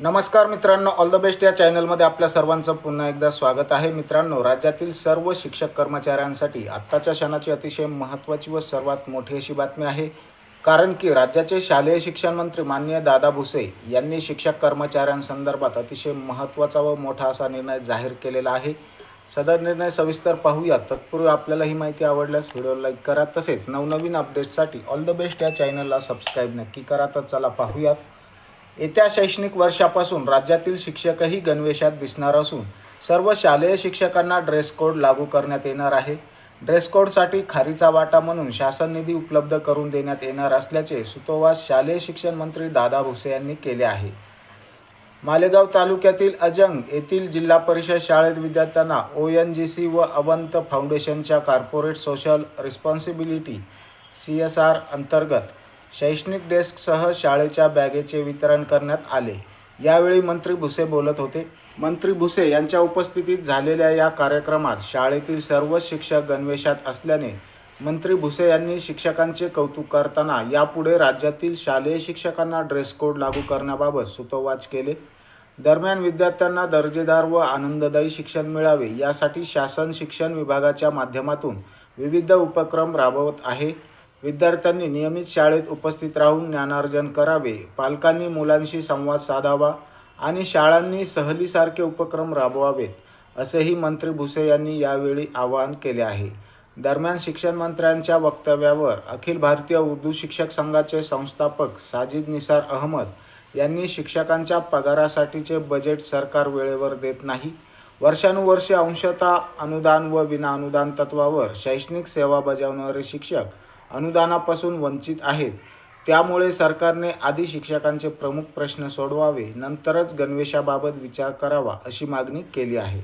नमस्कार मित्रांनो all the best या चॅनलमध्ये आपल्या सर्वांचं पुन्हा एकदा स्वागत आहे. मित्रांनो राज्यातील सर्व शिक्षक कर्मचाऱ्यांसाठी आत्ताच्या क्षणाची अतिशय महत्त्वाची व सर्वात मोठी अशी बातमी आहे. कारण की राज्याचे शालेय शिक्षण मंत्री माननीय दादा भुसे यांनी शिक्षक कर्मचाऱ्यांसंदर्भात अतिशय महत्त्वाचा व मोठा असा निर्णय जाहीर केलेला आहे. सदर निर्णय सविस्तर पाहूया तत्पूर्वी आपल्याला ही माहिती आवडल्यास व्हिडिओ लाईक करा. तसेच नवनवीन अपडेट्ससाठी ऑल द बेस्ट या चॅनलला सबस्क्राईब नक्की करा. तर चला पाहूयात. येत्या शैक्षणिक वर्षापासून राज्यातील शिक्षकही गणवेशात दिसणार असून सर्व शालेय शिक्षकांना ड्रेस कोड लागू करण्यात येणार आहे. ड्रेस कोडसाठी खारीचा वाटा म्हणून शासन निधी उपलब्ध करून देण्यात येणार असल्याचे सुतोवास शालेय शिक्षण मंत्री दादा भुसे यांनी केले आहे. मालेगाव तालुक्यातील अजंग येथील जिल्हा परिषद शाळेत विद्यार्थ्यांना ओ एन जी सी व अवंत फाउंडेशनच्या corporate social responsibility C S R अंतर्गत शैक्षणिक डेस्कसह शाळेच्या बॅगेचे वितरण करण्यात आले. यावेळी मंत्री भुसे बोलत होते. मंत्री भुसे यांच्या उपस्थितीत झालेल्या या कार्यक्रमात शाळेतील सर्व शिक्षक गणवेशात असल्याने मंत्री भुसे यांनी शिक्षकांचे कौतुक करताना यापुढे राज्यातील शालेय शिक्षकांना ड्रेस कोड लागू करण्याबाबत सुतोवाच केले. दरम्यान विद्यार्थ्यांना दर्जेदार व आनंददायी शिक्षण मिळावे यासाठी शासन शिक्षण विभागाच्या माध्यमातून विविध उपक्रम राबवत आहे. विद्यार्थ्यांनी नियमित शाळेत उपस्थित राहून ज्ञानार्जन करावे. पालकांनी मुलांशी संवाद साधावा आणि शाळांनी सहलीसारखे उपक्रम राबवावेत असेही मंत्री भुसे यांनी यावेळी आवाहन केले आहे. दरम्यान शिक्षण मंत्र्यांच्या वक्तव्यावर अखिल भारतीय उर्दू शिक्षक संघाचे संस्थापक साजिद निसार अहमद यांनी शिक्षकांच्या पगारासाठीचे बजेट सरकार वेळेवर देत नाही. वर्षानुवर्षे अंशतः अनुदान व विनाअनुदान तत्वावर शैक्षणिक सेवा बजावणारे शिक्षक अनुदानापासून वंचित आहेत. त्यामुळे सरकारने आधी शिक्षकांचे प्रमुख प्रश्न सोडवावे नंतरच गणवेशाबाबत विचार करावा अशी मागणी केली आहे.